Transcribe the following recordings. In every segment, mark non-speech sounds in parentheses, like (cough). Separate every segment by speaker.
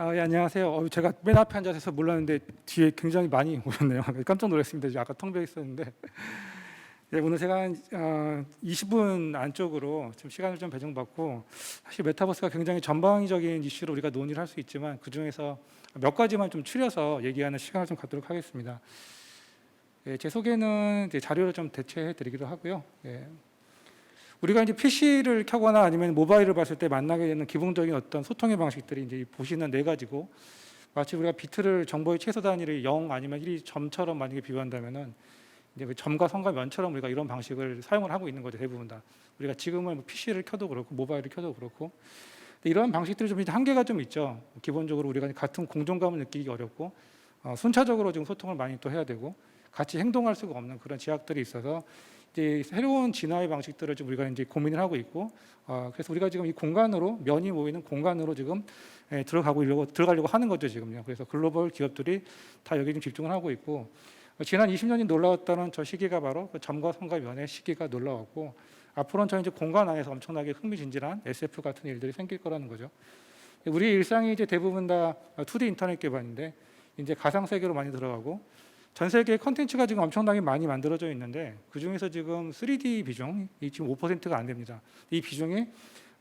Speaker 1: 아, 예, 안녕하세요. 어, 제가 맨 앞에 앉아서 몰랐는데 뒤에 굉장히 많이 (laughs) 오셨네요. 깜짝 놀랐습니다. 아까 텅 비어 있었는데. (laughs) 예, 오늘 제가 한 어, 20분 안쪽으로 좀 시간을 좀 배정받고 사실 메타버스가 굉장히 전방위적인 이슈로 우리가 논의를 할 수 있지만 그 중에서 몇 가지만 좀 추려서 얘기하는 시간을 좀 갖도록 하겠습니다. 예, 제 소개는 이제 자료를 좀 대체해 드리기도 하고요. 예. 우리가 이제 PC를 켜거나 아니면 모바일을 봤을 때 만나게 되는 기본적인 어떤 소통의 방식들이 이제 보시는 네 가지고 마치 우리가 비트를 정보의 최소 단위를 0 아니면 1이 점처럼 만약에 비유한다면은 이제 그 점과 선과 면처럼 우리가 이런 방식을 사용을 하고 있는 거죠 대부분 다. 우리가 지금은 뭐 PC를 켜도 그렇고 모바일을 켜도 그렇고. 이런 방식들이 좀 한계가 좀 있죠. 기본적으로 우리가 같은 공존감을 느끼기 어렵고 어, 순차적으로 지금 소통을 많이 또 해야 되고 같이 행동할 수가 없는 그런 제약들이 있어서 이제 새로운 진화의 방식들을 좀 우리가 이제 고민을 하고 있고 어, 그래서 우리가 지금 이 공간으로 면이 모이는 공간으로 지금 예, 들어가고 이려고 들어가려고 하는 거죠 지금요. 그래서 글로벌 기업들이 다 여기 좀 집중을 하고 있고 어, 지난 20년이 놀라웠다는 저 시기가 바로 그 점과 선과 면의 시기가 놀라웠고 앞으로는 저 이제 공간 안에서 엄청나게 흥미진진한 SF 같은 일들이 생길 거라는 거죠. 우리 일상이 이제 대부분 다 2D 인터넷 기반인데 이제 가상 세계로 많이 들어가고 전 세계 컨텐츠가 지금 엄청나게 많이 만들어져 있는데 그 중에서 지금 3D 비중 이 지금 5%가 안 됩니다. 이 비중이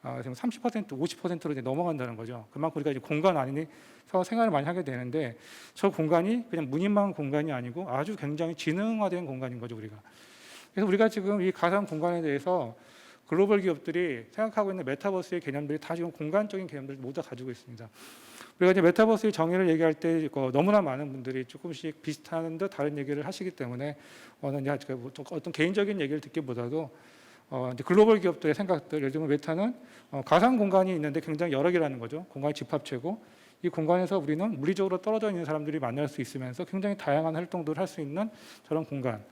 Speaker 1: 아, 지금 30% 50%로 이제 넘어간다는 거죠. 그만큼 우리가 이제 공간 안에서 생활을 많이 하게 되는데 저 공간이 그냥 무늬만 공간이 아니고 아주 굉장히 지능화된 공간인 거죠 우리가. 그래서 우리가 지금 이 가상 공간에 대해서 글로벌 기업들이 생각하고 있는 메타버스의 개념들이 다 지금 공간적인 개념들을 모두 다 가지고 있습니다. 우리가 이제 메타버스의 정의를 얘기할 때그 너무나 많은 분들이 조금씩 비슷한 듯 다른 얘기를 하시기 때문에 어느 제가 뭐 어떤 개인적인 얘기를 듣기보다도 어 글로벌 기업들의 생각들 예를 들면 메타는 어 가상 공간이 있는데 굉장히 여러 개라는 거죠. 공간의 집합체고 이 공간에서 우리는 물리적으로 떨어져 있는 사람들이 만날 수 있으면서 굉장히 다양한 활동들을 할 수 있는 저런 공간.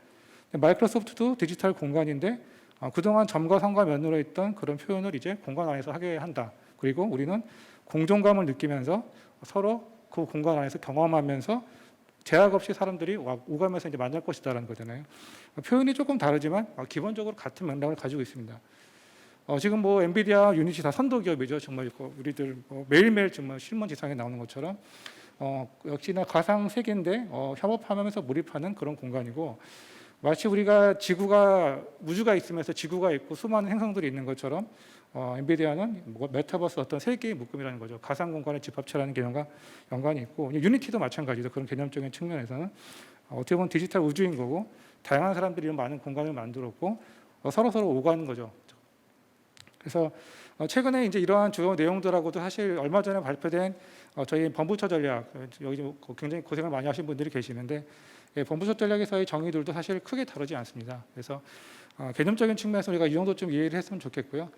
Speaker 1: 마이크로소프트도 디지털 공간인데 어 그동안 점과 선과 면으로 있던 그런 표현을 이제 공간 안에서 하게 한다. 그리고 우리는 공존감을 느끼면서 서로 그 공간 안에서 경험하면서 제약 없이 사람들이 와- 오가면서 이제 만날 것이다라는 거잖아요. 표현이 조금 다르지만 어, 기본적으로 같은 맥락을 가지고 있습니다. 어, 지금 뭐 엔비디아, 유니티 다 선도 기업이죠. 정말 그 우리들 뭐 매일매일 정말 실문 지상에 나오는 것처럼 어, 역시나 가상 세계인데 어, 협업하면서 몰입하는 그런 공간이고 마치 우리가 지구가 우주가 있으면서 지구가 있고 수많은 행성들이 있는 것처럼 어, 엔비디아는 뭐 메타버스 어떤 세계의 묶음이라는 거죠. 가상 공간의 집합체라는 개념과 연관이 있고 유니티도 마찬가지죠. 그런 개념적인 측면에서는 어, 어떻게 보면 디지털 우주인 거고 다양한 사람들이 이런 많은 공간을 만들었고 어, 서로 서로 오가는 거죠. 그래서 어, 최근에 이제 이러한 주요 내용들하고도 사실 얼마 전에 발표된 어, 저희 범부처 전략 여기 좀 굉장히 고생을 많이 하신 분들이 계시는데 예, 범부처 전략에서의 정의들도 사실 크게 다르지 않습니다. 그래서 어, 개념적인 측면에서 우리가 이 정도 좀 이해를 했으면 좋겠고요.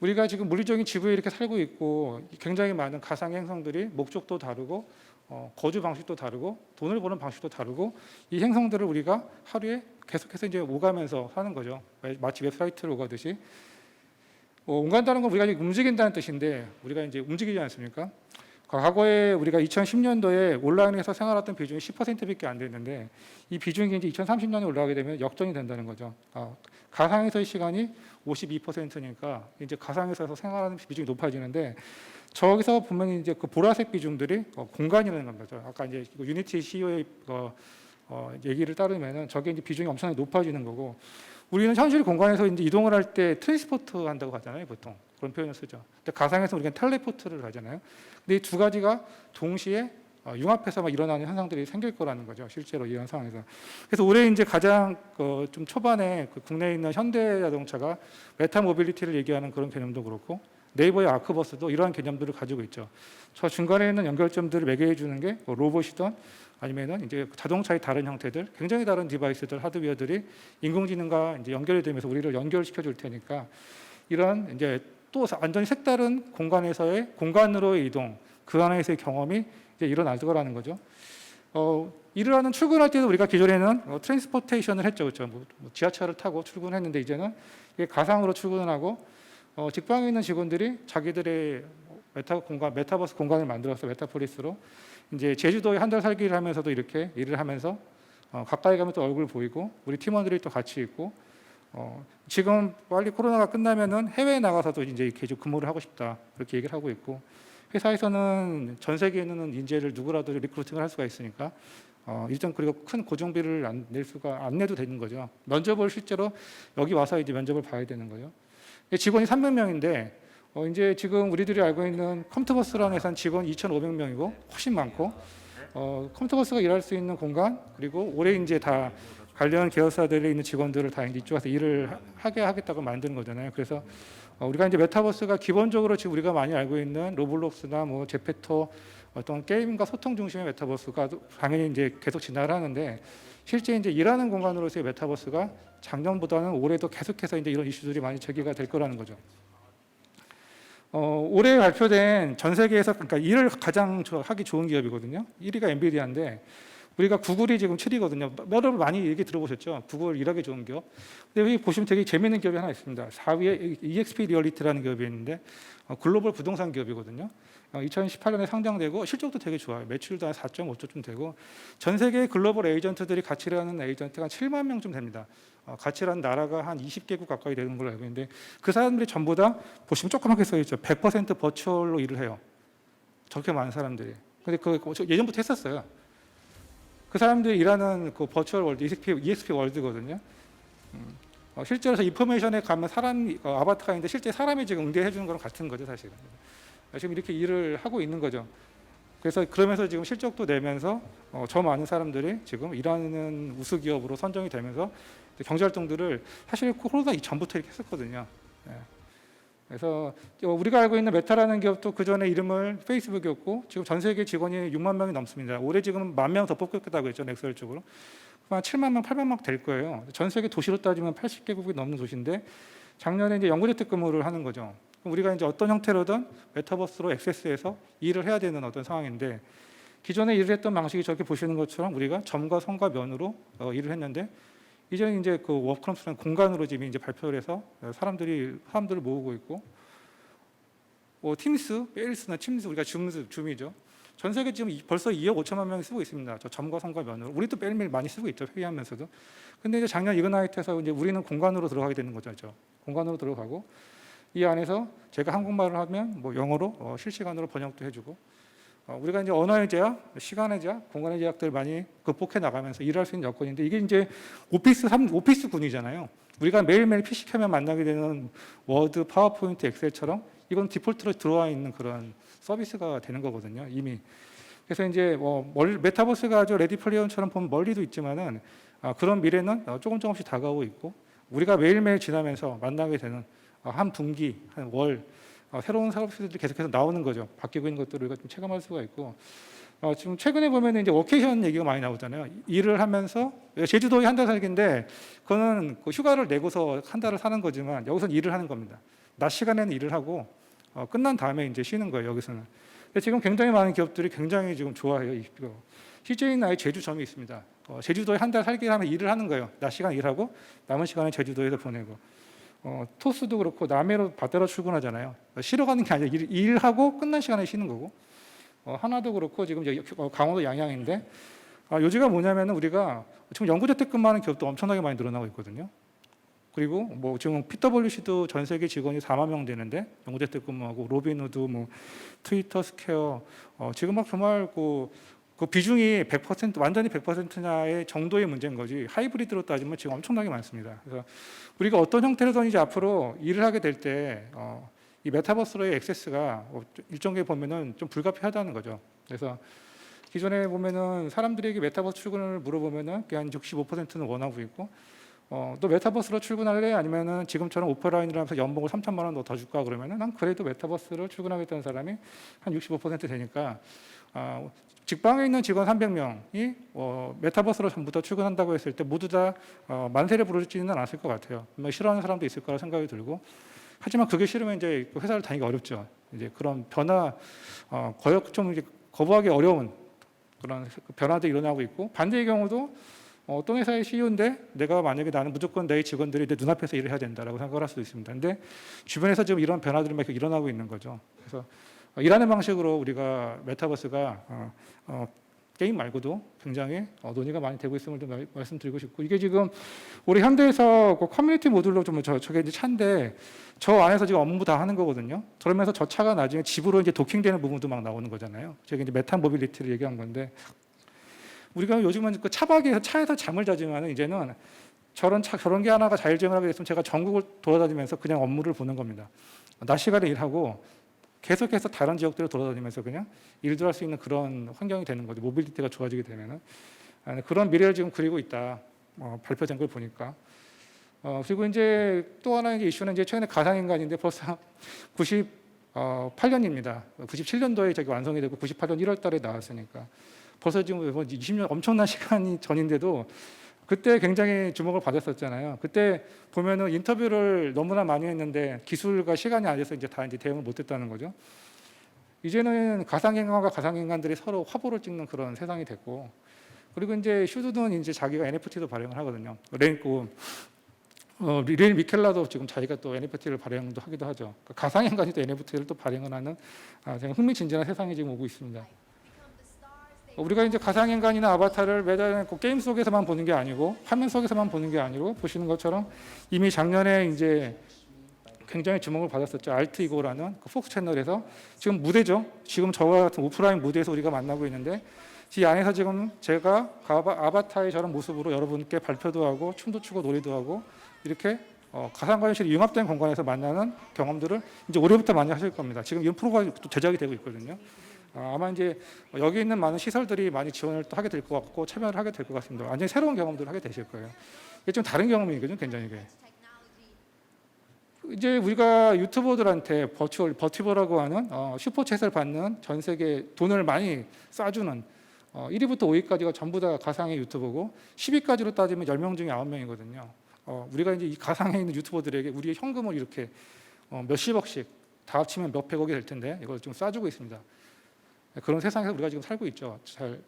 Speaker 1: 우리가 지금 물리적인 지구에 이렇게 살고 있고 굉장히 많은 가상 행성들이 목적도 다르고 어, 거주 방식도 다르고 돈을 버는 방식도 다르고 이 행성들을 우리가 하루에 계속해서 이제 오가면서 사는 거죠. 마치 웹사이트를 오가듯이 어, 온간다는 건 우리가 움직인다는 뜻인데 우리가 이제 움직이지 않습니까? 과거에 우리가 2010년도에 온라인에서 생활했던 비중이 10%밖에 안 됐는데 이 비중이 이제 2030년에 올라가게 되면 역전이 된다는 거죠. 아, 가상에서의 시간이 52%니까 이제 가상에서 생활하는 비중이 높아지는데 저기서 보면 이제 그 보라색 비중들이 어, 공간이라는 거죠. 아까 이제 그 유니티 CEO의 어, 어, 얘기를 따르면은 저게 이제 비중이 엄청나게 높아지는 거고 우리는 현실 공간에서 이제 이동을 할 때 트랜스포트 한다고 하잖아요, 보통 그런 표현을 쓰죠. 근데 가상에서 우리가 텔레포트를 하잖아요. 근데 이 두 가지가 동시에 어, 융합해서 막 일어나는 현상들이 생길 거라는 거죠, 실제로 이런 상황에서. 그래서 올해 이제 가장 그 좀 초반에 그 국내에 있는 현대 자동차가 메타 모빌리티를 얘기하는 그런 개념도 그렇고 네이버의 아크버스도 이러한 개념들을 가지고 있죠. 저 중간에 있는 연결점들을 매개해 주는 게뭐 로봇이든 아니면은 이제 자동차의 다른 형태들, 굉장히 다른 디바이스들, 하드웨어들이 인공지능과 이제 연결이 되면서 우리를 연결시켜 줄 테니까 이런 이제 또 완전히 색다른 공간에서의 공간으로의 이동, 그 안에서의 경험이 이제 일어날 거라는 거죠. 어, 일을 하는 출근할 때도 우리가 기존에는 어, 트랜스포테이션을 했죠, 그렇죠. 뭐, 뭐 지하철을 타고 출근했는데 이제는 가상으로 출근을 하고 어, 직방에 있는 직원들이 자기들의 메타 공간, 메타버스 공간을 만들어서 메타폴리스로 이제 제주도에 한 달 살기를 하면서도 이렇게 일을 하면서 어, 가까이 가면 또 얼굴 보이고 우리 팀원들이 또 같이 있고 어, 지금 빨리 코로나가 끝나면은 해외에 나가서도 이제 좀 근무를 하고 싶다 그렇게 얘기를 하고 있고 회사에서는 전 세계에 있는 인재를 누구라도 리크루팅을 할 수가 있으니까 어, 일단 그리고 큰 고정비를 안 낼 수가 안 내도 되는 거죠. 면접을 실제로 여기 와서 이제 면접을 봐야 되는 거예요. 직원이 300명인데 어, 이제 지금 우리들이 알고 있는 컴퓨터버스라는 회사는 직원 2,500명이고 훨씬 많고 어, 컴퓨터버스가 일할 수 있는 공간 그리고 올해 이제 다 관련 계열사들에 있는 직원들을 다 이제 이쪽에서 일을 하- 하게 하겠다고 만든 거잖아요. 그래서 어, 우리가 이제 메타버스가 기본적으로 지금 우리가 많이 알고 있는 로블록스나 뭐 제페토 어떤 게임과 소통 중심의 메타버스가 당연히 이제 계속 진화를 하는데 실제 이제 일하는 공간으로서의 메타버스가 작년보다는 올해도 계속해서 이제 이런 이슈들이 많이 제기가 될 거라는 거죠. 어, 올해 발표된 전 세계에서 그러니까 일을 가장 저- 하기 좋은 기업이거든요. 1위가 엔비디아인데 우리가 구글이 지금 7위거든요. 여러분 많이 얘기 들어보셨죠? 구글 일하기 좋은 기업. 근데 여기 보시면 되게 재미있는 기업이 하나 있습니다. 4위에 EXP 리얼리티라는 기업이 있는데 어, 글로벌 부동산 기업이거든요. 어, 2018년에 상장되고 실적도 되게 좋아요. 매출도 한 4.5조쯤 되고 전 세계 글로벌 에이전트들이 같이 일하는 에이전트가 한 7만 명쯤 됩니다. 어, 같이 일하는 나라가 한 20개국 가까이 되는 걸로 알고 있는데 그 사람들이 전부 다 보시면 조그맣게 써 있죠. 100% 버추얼로 일을 해요. 저렇게 많은 사람들이. 근데 그저 예전부터 했었어요. 그 사람들이 일하는 그 버추얼 월드, EXP, EXP 월드거든요. 음, 어, 실제로 저 인포메이션에 가면 사람 어, 아바타가 있는데 실제 사람이 지금 응대해 주는 거랑 같은 거죠, 사실은. 어, 지금 이렇게 일을 하고 있는 거죠. 그래서 그러면서 지금 실적도 내면서 어, 저 많은 사람들이 지금 일하는 우수 기업으로 선정이 되면서 경제 활동들을 사실 코로나 이전부터 이렇게 했었거든요. 예. 그래서 어, 우리가 알고 있는 메타라는 기업도 그 전에 이름을 페이스북이었고 지금 전 세계 직원이 6만 명이 넘습니다. 올해 지금 만명 더 뽑겠다고 했죠 넥셀 쪽으로. 한 7만 명, 8만 명 될 거예요. 전 세계 도시로 따지면 80개국이 넘는 도시인데 작년에 이제 연구재택 근무를 하는 거죠. 우리가 이제 어떤 형태로든 메타버스로 액세스해서 일을 해야 되는 어떤 상황인데 기존에 일을 했던 방식이 저렇게 보시는 것처럼 우리가 점과 선과 면으로 어, 일을 했는데 이제는 이제 그 워크럼스라는 공간으로 지금 이제 발표를 해서 사람들이 사람들을 모으고 있고 뭐 팀스, 페일스나 침스 우리가 줌스 줌이죠. 전 세계 지금 이- 벌써 2억 5천만 명이 쓰고 있습니다. 저 점과 선과 면으로 우리도 매일매일 많이 쓰고 있죠 회의하면서도. 근데 이제 작년 이그나이트에서 이제 우리는 공간으로 들어가게 되는 거죠. 저. 공간으로 들어가고 이 안에서 제가 한국말을 하면 뭐 영어로 어, 실시간으로 번역도 해주고 어, 우리가 이제 언어의 제약, 시간의 제약, 공간의 제약들 많이 극복해 나가면서 일할 수 있는 여건인데 이게 이제 오피스 삼 오피스 군이잖아요. 우리가 매일매일 PC 켜면 만나게 되는 워드, 파워포인트, 엑셀처럼 이건 디폴트로 들어와 있는 그런 서비스가 되는 거거든요. 이미. 그래서 이제 뭐 멀, 메타버스가 아주 레디 플레이어처럼 보면 멀리도 있지만은 아, 그런 미래는 어, 조금 조금씩 다가오고 있고 우리가 매일매일 지나면서 만나게 되는 어, 한 분기, 한 월, 어, 새로운 서비스들이 계속해서 나오는 거죠. 바뀌고 있는 것들을 우리가 좀 체감할 수가 있고 어, 지금 최근에 보면 이제 워케이션 얘기가 많이 나오잖아요. 일을 하면서 제주도에 한 달 살기인데 그거는 그 휴가를 내고서 한 달을 사는 거지만 여기서는 일을 하는 겁니다. 낮 시간에는 일을 하고 어, 끝난 다음에 이제 쉬는 거예요. 여기서는. 근데 지금 굉장히 많은 기업들이 굉장히 지금 좋아해요. 이 거. CJ는 아예 제주점이 있습니다. 어, 제주도에 한 달 살기 하면 일을 하는 거예요. 낮 시간 일하고 남은 시간은 제주도에서 보내고. 어, 토스도 그렇고 남해로 바다로 출근하잖아요. 쉬러 가는 게 아니라 일, 일하고 끝난 시간에 쉬는 거고. 어, 하나도 그렇고 지금 어, 강원도 양양인데 아, 요지가 뭐냐면은 우리가 지금 연구재택근무하는 기업도 엄청나게 많이 늘어나고 있거든요. 그리고 뭐 지금 PwC도 전 세계 직원이 4만 명 되는데 연구재택근무하고 로빈후드, 뭐 트위터, 스퀘어 어, 지금 막 정말 그, 그 비중이 100% 완전히 100%냐의 정도의 문제인 거지 하이브리드로 따지면 지금 엄청나게 많습니다. 그래서 우리가 어떤 형태로든 이제 앞으로 일을 하게 될때 어, 이 메타버스로의 액세스가 어, 일정에 보면은 좀 불가피하다는 거죠. 그래서 기존에 보면은 사람들에게 메타버스 출근을 물어보면은 그냥 65%는 원하고 있고 어, 너 메타버스로 출근할래? 아니면은 지금처럼 오프라인으로 하면서 연봉을 3천만 원 더 줄까? 그러면은 난 그래도 메타버스로 출근하겠다는 사람이 한 65% 되니까 아, 직방에 있는 직원 300명이 어, 메타버스로 전부 다 출근한다고 했을 때 모두 다 어, 만세를 부르지는 않았을 것 같아요. 분명 싫어하는 사람도 있을 거라 생각이 들고 하지만 그게 싫으면 이제 그 회사를 다니기 어렵죠. 이제 그런 변화 어, 거역 좀 이제 거부하기 어려운 그런 변화도 일어나고 있고 반대의 경우도 어, 어떤 회사의 CEO인데 내가 만약에 나는 무조건 내 직원들이 내 눈앞에서 일을 해야 된다라고 생각을 할 수도 있습니다. 근데 주변에서 지금 이런 변화들이 막 일어나고 있는 거죠. 그래서 어, 일하는 방식으로 우리가 메타버스가 어, 어, 게임 말고도 굉장히 어, 논의가 많이 되고 있음을 좀 말- 말씀드리고 싶고 이게 지금 우리 현대에서 그 커뮤니티 모듈로 좀 저, 저게 이제 차인데 저 안에서 지금 업무 다 하는 거거든요. 그러면서 저 차가 나중에 집으로 이제 도킹되는 부분도 막 나오는 거잖아요. 제가 이제 메타 모빌리티를 얘기한 건데 우리가 요즘은 그 차박에서 차에서 잠을 자지만 이제는 저런 차 저런 게 하나가 자율주행하게 됐으면 제가 전국을 돌아다니면서 그냥 업무를 보는 겁니다. 낮 시간에 일하고 계속해서 다른 지역들을 돌아다니면서 그냥 일도 할 수 있는 그런 환경이 되는 거죠. 모빌리티가 좋아지게 되면은 아, 그런 미래를 지금 그리고 있다. 어, 발표된 걸 보니까. 어, 그리고 이제 또 하나의 이슈는 이제 최근에 가상인간인데 벌써 (laughs) 98년입니다. 97년도에 저기 완성이 되고 98년 1월 달에 나왔으니까 벌써 지금 뭐 20년 엄청난 시간이 전인데도 그때 굉장히 주목을 받았었잖아요. 그때 보면은 인터뷰를 너무나 많이 했는데 기술과 시간이 안 돼서 이제 다 이제 대응을 못했다는 거죠. 이제는 가상인간과 가상인간들이 서로 화보를 찍는 그런 세상이 됐고, 그리고 이제 슈드는 이제 자기가 NFT도 발행을 하거든요. 렌고 어, 리레일 미켈라도 지금 자기가 또 NFT를 발행도 하기도 하죠. 그러니까 가상인간이 또 NFT를 또 발행을 하는 아, 흥미진진한 세상이 지금 오고 있습니다. 우리가 이제 가상인간이나 아바타를 매달고 게임 속에서만 보는 게 아니고 화면 속에서만 보는 게 아니고 보시는 것처럼 이미 작년에 이제 굉장히 주목을 받았었죠. 알트 이고라는 그 폭스 채널에서 지금 무대죠. 지금 저와 같은 오프라인 무대에서 우리가 만나고 있는데 이 안에서 지금 제가 아바- 아바타의 저런 모습으로 여러분께 발표도 하고 춤도 추고 놀이도 하고 이렇게 어, 가상과실이 융합된 공간에서 만나는 경험들을 이제 올해부터 많이 하실 겁니다. 지금 이 프로가 또 제작이 되고 있거든요. 아, 아마 이제 여기 있는 많은 시설들이 많이 지원을 또 하게 될 것 같고 참여를 하게 될 것 같습니다. 완전히 새로운 경험들을 하게 되실 거예요. 이게 좀 다른 경험이거든요, 굉장히 이게. 이제 우리가 유튜버들한테 버추얼 버티버라고 하는 어, 슈퍼챗을 받는 전 세계 돈을 많이 쏴주는 어, 1위부터 5위까지가 전부 다 가상의 유튜버고 10위까지로 따지면 10명 중에 9명이거든요. 어, 우리가 이제 이 가상에 있는 유튜버들에게 우리의 현금을 이렇게 어, 몇십억씩 다 합치면 몇백억이 될 텐데 이걸 좀 쏴주고 있습니다. 그런 세상에서 우리가 지금 살고 있죠. 잘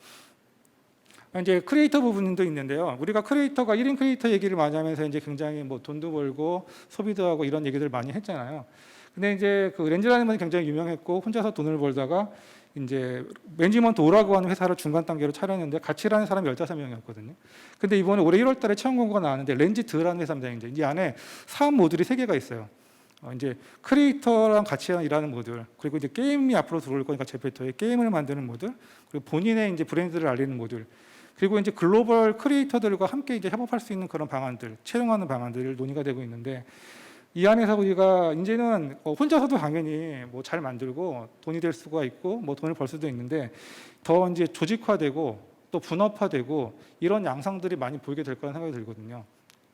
Speaker 1: 이제 크리에이터 부분도 있는데요. 우리가 크리에이터가 1인 크리에이터 얘기를 많이 하면서 이제 굉장히 뭐 돈도 벌고 소비도 하고 이런 얘기들 많이 했잖아요. 근데 이제 그 렌즈라는 분이 굉장히 유명했고 혼자서 돈을 벌다가 이제 매니지먼트 오라고 하는 회사를 중간 단계로 차렸는데 같이 일하는 사람이 15명이었거든요. 근데 이번에 올해 1월 달에 채용 공고가 나왔는데 렌즈 드라는 회사입니다. 이제 이 안에 사업 모듈이 세 개가 있어요. 어, 이제 크리에이터랑 같이 일하는 모듈, 그리고 이제 게임이 앞으로 들어올 거니까 제페토에 게임을 만드는 모듈, 그리고 본인의 이제 브랜드를 알리는 모듈, 그리고 이제 글로벌 크리에이터들과 함께 이제 협업할 수 있는 그런 방안들, 채용하는 방안들을 논의가 되고 있는데 이 안에서 우리가 이제는 어, 혼자서도 당연히 뭐 잘 만들고 돈이 될 수가 있고 뭐 돈을 벌 수도 있는데 더 이제 조직화되고 또 분업화되고 이런 양상들이 많이 보이게 될 거라는 생각이 들거든요.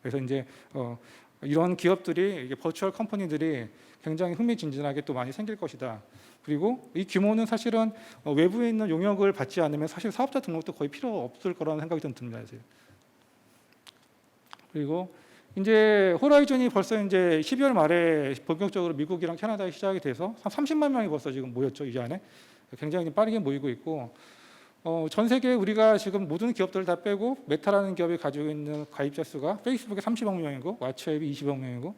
Speaker 1: 그래서 이제 어, 이런 기업들이 버추얼 컴퍼니들이 굉장히 흥미진진하게 또 많이 생길 것이다. 그리고 이 규모는 사실은 어, 외부에 있는 용역을 받지 않으면 사실 사업자 등록도 거의 필요 없을 거라는 생각이 좀 듭니다. 이제. 그리고 이제 호라이즌이 벌써 이제 12월 말에 본격적으로 미국이랑 캐나다에 시작이 돼서 한 30만 명이 벌써 지금 모였죠 이 안에 굉장히 빠르게 모이고 있고 어, 전 세계 우리가 지금 모든 기업들을 다 빼고 메타라는 기업이 가지고 있는 가입자 수가 페이스북에 30억 명이고 왓츠앱이 20억 명이고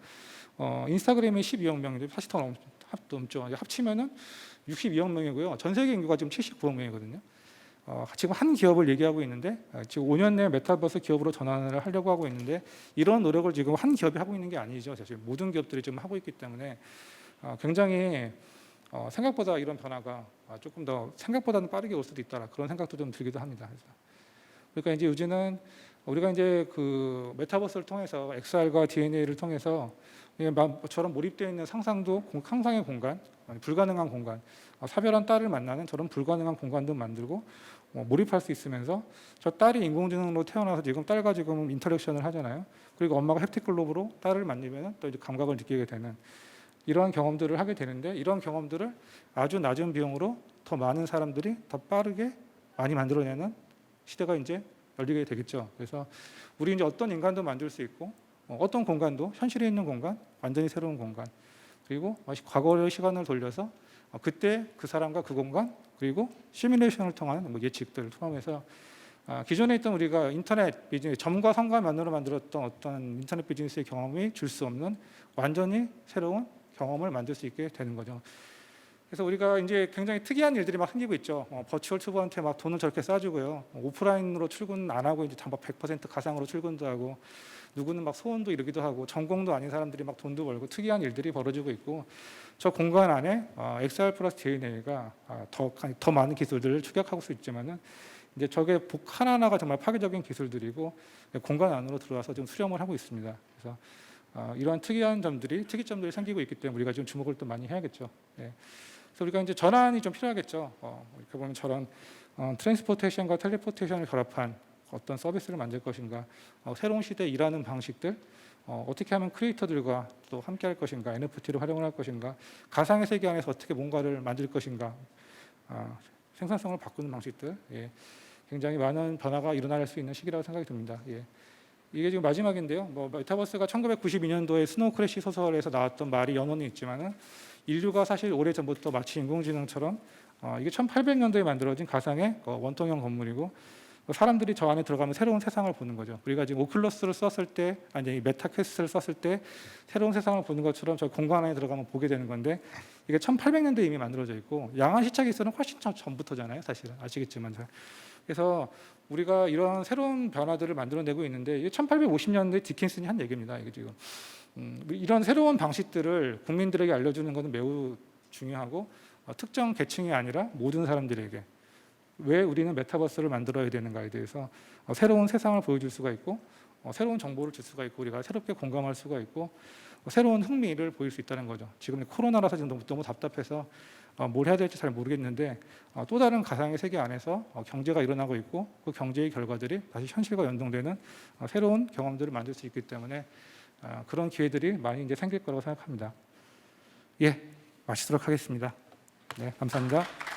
Speaker 1: 어, 인스타그램이 12억 명인데 사실 더 넘죠. 합치면은 62억 명이고요. 전 세계 인구가 지금 79억 명이거든요. 어, 지금 한 기업을 얘기하고 있는데 어, 지금 5년 내에 메타버스 기업으로 전환을 하려고 하고 있는데 이런 노력을 지금 한 기업이 하고 있는 게 아니죠. 사실 모든 기업들이 지금 하고 있기 때문에 어, 굉장히 어, 생각보다 이런 변화가 아, 조금 더 생각보다는 빠르게 올 수도 있다 그런 생각도 좀 들기도 합니다. 그러니까 이제 요즘은 우리가 이제 그 메타버스를 통해서 XR과 DNA를 통해서 저런 몰입되어 있는 상상도 공- 상상의 공간, 불가능한 공간, 어, 사별한 딸을 만나는 저런 불가능한 공간도 만들고 어, 몰입할 수 있으면서 저 딸이 인공지능으로 태어나서 지금 딸과 지금 인터랙션을 하잖아요. 그리고 엄마가 햅틱 글로브로 딸을 만지면 또 이제 감각을 느끼게 되는 이러한 경험들을 하게 되는데 이런 경험들을 아주 낮은 비용으로 더 많은 사람들이 더 빠르게 많이 만들어내는 시대가 이제 열리게 되겠죠. 그래서 우리 이제 어떤 인간도 만들 수 있고 어, 어떤 공간도 현실에 있는 공간, 완전히 새로운 공간, 그리고 과거의 시간을 돌려서 어, 그때 그 사람과 그 공간 그리고 시뮬레이션을 통한 뭐 예측들을 포함해서 아, 기존에 있던 우리가 인터넷 비즈니스 점과 성과만으로 만들었던 어떤 인터넷 비즈니스의 경험이 줄 수 없는 완전히 새로운 경험을 만들 수 있게 되는 거죠. 그래서 우리가 이제 굉장히 특이한 일들이 막 생기고 있죠. 어, 버추얼 투브한테 막 돈을 저렇게 쏴주고요. 어, 오프라인으로 출근 안 하고 이제 전부 100% 가상으로 출근도 하고 누구는 막 소원도 이루기도 하고 전공도 아닌 사람들이 막 돈도 벌고 특이한 일들이 벌어지고 있고 저 공간 안에 어, XR 플러스 DNA가 더, 더 많은 기술들을 축약하고 수 있지만은 이제 저게 복 하나하나가 정말 파괴적인 기술들이고 공간 안으로 들어와서 좀 수렴을 하고 있습니다. 그래서 어, 이러한 특이한 점들이 특이점들이 생기고 있기 때문에 우리가 지금 주목을 또 많이 해야겠죠. 예. 그래서 우리가 이제 전환이 좀 필요하겠죠. 어, 이렇게 보면 저런 어, 트랜스포테이션과 텔레포테이션을 결합한 어떤 서비스를 만들 것인가, 어, 새로운 시대에 일하는 방식들, 어, 어떻게 하면 크리에이터들과 또 함께 할 것인가, NFT를 활용을 할 것인가, 가상의 세계 안에서 어떻게 뭔가를 만들 것인가, 아, 생산성을 바꾸는 방식들, 예. 굉장히 많은 변화가 일어날 수 있는 시기라고 생각이 듭니다. 예. 이게 지금 마지막인데요. 뭐 메타버스가 1992년도에 스노우 크래시 소설에서 나왔던 말이 연원이 있지만은 인류가 사실 오래 전부터 마치 인공지능처럼 어, 이게 1800년도에 만들어진 가상의 어, 원통형 건물이고 어, 사람들이 저 안에 들어가면 새로운 세상을 보는 거죠. 우리가 지금 오클러스를 썼을 때 아니 이 메타퀘스트를 썼을 때 새로운 세상을 보는 것처럼 저 공간 안에 들어가면 보게 되는 건데 이게 1800년도에 이미 만들어져 있고 시차 기술은 훨씬 전- 전부터잖아요. 사실은 아시겠지만 잘. 그래서 우리가 이런 새로운 변화들을 만들어내고 있는데 이게 1850년대 디킨슨이 한 얘기입니다. 이게 지금 음, 이런 새로운 방식들을 국민들에게 알려주는 것은 매우 중요하고 어, 특정 계층이 아니라 모든 사람들에게 왜 우리는 메타버스를 만들어야 되는가에 대해서 어, 새로운 세상을 보여줄 수가 있고 어, 새로운 정보를 줄 수가 있고 우리가 새롭게 공감할 수가 있고 어, 새로운 흥미를 보일 수 있다는 거죠. 지금 코로나라서 지금 너무, 너무 답답해서 어, 뭘 해야 될지 잘 모르겠는데 어, 또 다른 가상의 세계 안에서 어, 경제가 일어나고 있고 그 경제의 결과들이 다시 현실과 연동되는 어, 새로운 경험들을 만들 수 있기 때문에 어, 그런 기회들이 많이 이제 생길 거라고 생각합니다. 예, 마치도록 하겠습니다. 네, 감사합니다.